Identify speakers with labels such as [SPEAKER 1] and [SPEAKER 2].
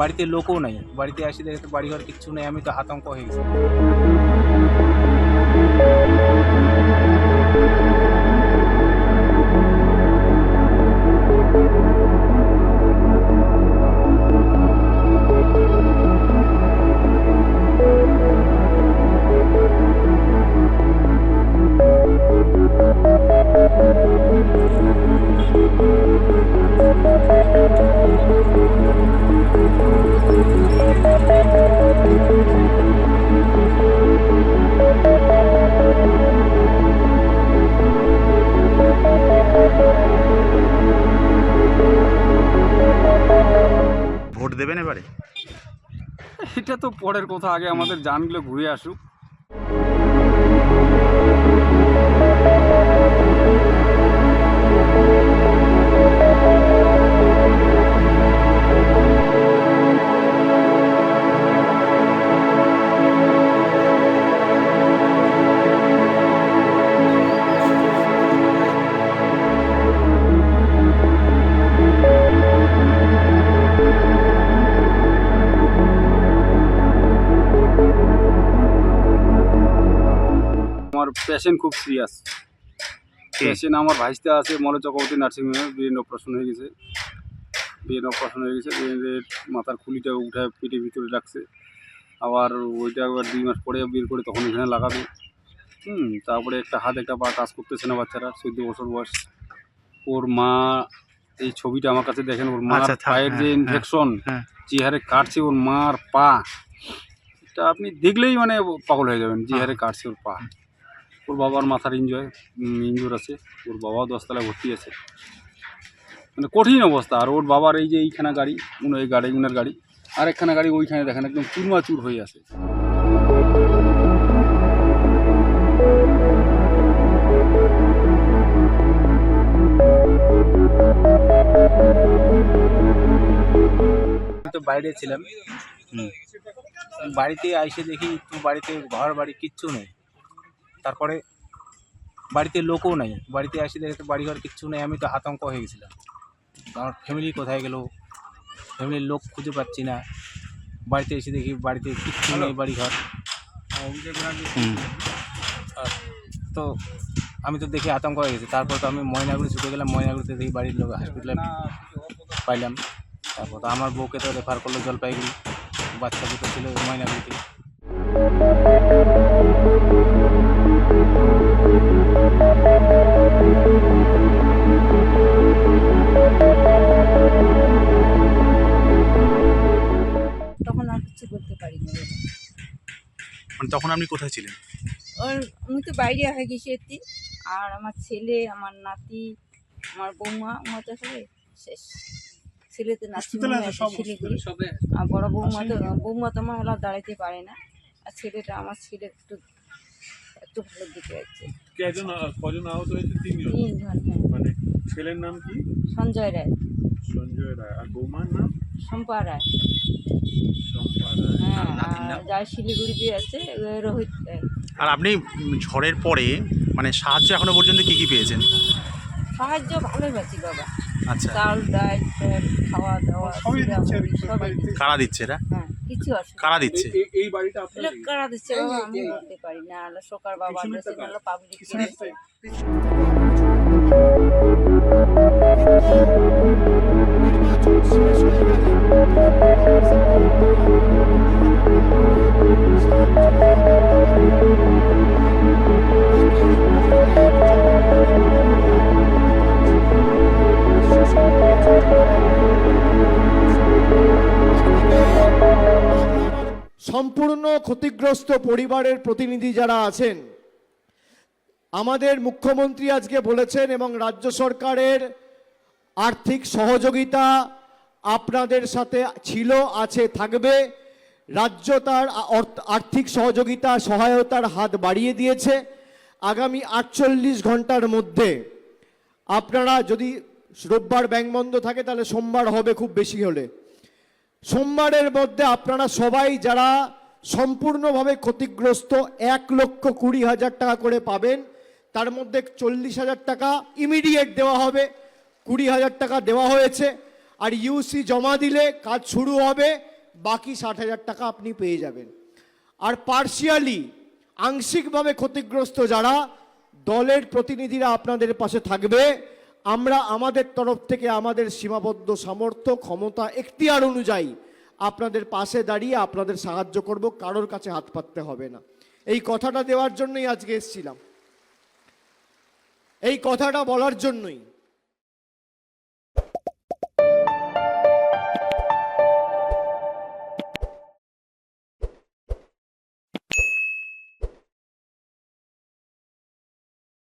[SPEAKER 1] বাড়িতে লোকও নাই। বাড়িতে আসি দেখে বাড়ি বাড়িঘর কিচ্ছু নেই। আমি তো আতঙ্ক হয়ে গেছি।
[SPEAKER 2] ভোট দেবেন এবারে?
[SPEAKER 3] এটা তো পরের কথা আগে আমাদের যানগুলো ঘুরে আসুক। আমার পেশেন্ট খুব সিরিয়াস পেশেন্ট আমার ভাইসতে আছে মল চক্রবর্তী নার্সিংহোমে ব্রেন অপারেশন হয়ে গেছে। ব্রেন অপারেশন হয়ে গেছে ব্রেনের মাথার খুলিটা উঠে পেটের ভিতরে রাখছে। আবার ওইটা আবার দুই মাস পরে বের করে তখন এখানে লাগাবে। হুম তারপরে একটা হাত একটা পা কাজ করতেছে না বাচ্চারা চোদ্দ বছর বয়স। ওর মা এই ছবিটা আমার কাছে দেখেন ওর মার
[SPEAKER 2] আচ্ছা,
[SPEAKER 3] পায়ের যে
[SPEAKER 2] হ্যাঁ,
[SPEAKER 3] ইনফেকশন
[SPEAKER 2] হ্যাঁ।
[SPEAKER 3] যে হারে কাটছে ওর মার পা। এটা আপনি দেখলেই মানে পাগল হয়ে যাবেন যে হারে কাটছে ওর পা। ওর বাবার মাথার ইনজয় ইনজোর আছে ওর বাবাও দশতলায় ভর্তি আছে। মানে কঠিন অবস্থা আর ওর বাবার এই যে এইখানা গাড়ি উনি এই গাড়ি উনার গাড়ি আর একখানা গাড়ি ওইখানে দেখেন একদম চুরমাচুর হয়ে আছে।
[SPEAKER 1] তো বাইরে ছিলাম। বাড়িতে আইসে দেখি তো বাড়িতে ঘর বাড়ি কিচ্ছু নেই। তারপরে বাড়িতে লোকও নাই। বাড়িতে আসি দেখে তো বাড়িঘর কিচ্ছু নেই আমি তো আতঙ্ক হয়ে গেছিলাম। আমার ফ্যামিলি কোথায় গেল? ফ্যামিলির লোক খুঁজে পাচ্ছি না। বাড়িতে এসে দেখি বাড়িতে কিচ্ছু নেই বাড়িঘর। তো আমি তো দেখে আতঙ্ক হয়ে গেছি। তারপর তো আমি ময়নাগুড়ি ছুটে গেলাম। ময়নাগুড়িতে দেখি বাড়ির লোক হসপিটালে পাইলাম। তারপর তো আমার বউকে তো রেফার করল জলপাইগুড়ি। বাচ্চা দুটো ছিল ময়নাগুড়িতে।
[SPEAKER 4] তখন
[SPEAKER 2] আপনি কোথায় ছিলেন?
[SPEAKER 4] ওর আমি তো বাইরে হয়ে গেছি এতে আর আমার ছেলে আমার নাতি আমার বৌমা আমার তো সবাই শেষ। ছেলে তো নাতি শিলিগুড়ি আর বড় বৌমা তো বৌমা তো আমার হলো দাঁড়াইতে পারে না। আর ছেলেটা আমার ছেলে একটু একটু ভালো দিকে আছে।
[SPEAKER 5] কজন কজন আহত হয়েছে? তিনজন?
[SPEAKER 4] তিনজন হ্যাঁ।
[SPEAKER 5] মানে ছেলের নাম কি?
[SPEAKER 4] সঞ্জয় রায়।
[SPEAKER 5] সঞ্জয় রায়। আর বৌমার নাম?
[SPEAKER 4] শম্পা রায় হ্যাঁ আর যার শিলিগুড়িতে আছে রোহিত রায়
[SPEAKER 2] আর আপনি ঝড়ের পরে মানে সাহায্য এখনও পর্যন্ত কি কি পেয়েছেন?
[SPEAKER 4] সাহায্য ভালোই পাচ্ছি বাবা।
[SPEAKER 2] আচ্ছা।
[SPEAKER 4] চাল ডাল খাওয়া দাওয়া
[SPEAKER 5] সবই দিচ্ছে।
[SPEAKER 2] কারা দিচ্ছে এরা
[SPEAKER 4] হ্যাঁ কিছু অসুবিধা
[SPEAKER 2] কারা দিচ্ছে?
[SPEAKER 5] এই- বাড়িটা আপনার
[SPEAKER 4] কারা দিচ্ছে বাবা? আমি বলতে পারি না। আলো সরকার বাবা
[SPEAKER 5] টাকা?
[SPEAKER 4] নাহলে পাবলিক?
[SPEAKER 6] সম্পূর্ণ ক্ষতিগ্রস্ত পরিবারের প্রতিনিধি যারা আছেন, আমাদের মুখ্যমন্ত্রী আজকে বলেছেন এবং রাজ্য সরকারের আর্থিক সহযোগিতা আপনাদের সাথে ছিল, আছে, থাকবে। রাজ্য তার আর্থিক সহযোগিতা, সহায়তার হাত বাড়িয়ে দিয়েছে। আগামী আটচল্লিশ ঘণ্টার মধ্যে আপনারা যদি রোববার ব্যাংক বন্ধ থাকে, তাহলে সোমবার হবে খুব বেশি হলে। সোমবারের মধ্যে আপনারা সবাই যারা সম্পূর্ণভাবে ক্ষতিগ্রস্ত, এক লক্ষ কুড়ি হাজার টাকা করে পাবেন, তার মধ্যে চল্লিশ হাজার টাকা ইমিডিয়েট দেওয়া হবে। কুড়ি হাজার টাকা দেওয়া হয়েছে। আর ইউসি জমা দিলে কাজ শুরু হবে, বাকি ষাট হাজার টাকা আপনি পেয়ে যাবেন। আর পার্শিয়ালি আংশিকভাবে ক্ষতিগ্রস্ত যারা, দলের প্রতিনিধিরা আপনাদের পাশে থাকবে। আমরা আমাদের তরফ থেকে আমাদের সীমাবদ্ধ সামর্থ্য, ক্ষমতা, এখতিয়ার অনুযায়ী আপনাদের পাশে দাঁড়িয়ে আপনাদের সাহায্য করব, কারোর কাছে হাত পাততে হবে না। এই কথাটা দেওয়ার জন্যই আজকে এসেছিলাম। এই কথাটা বলার জন্যই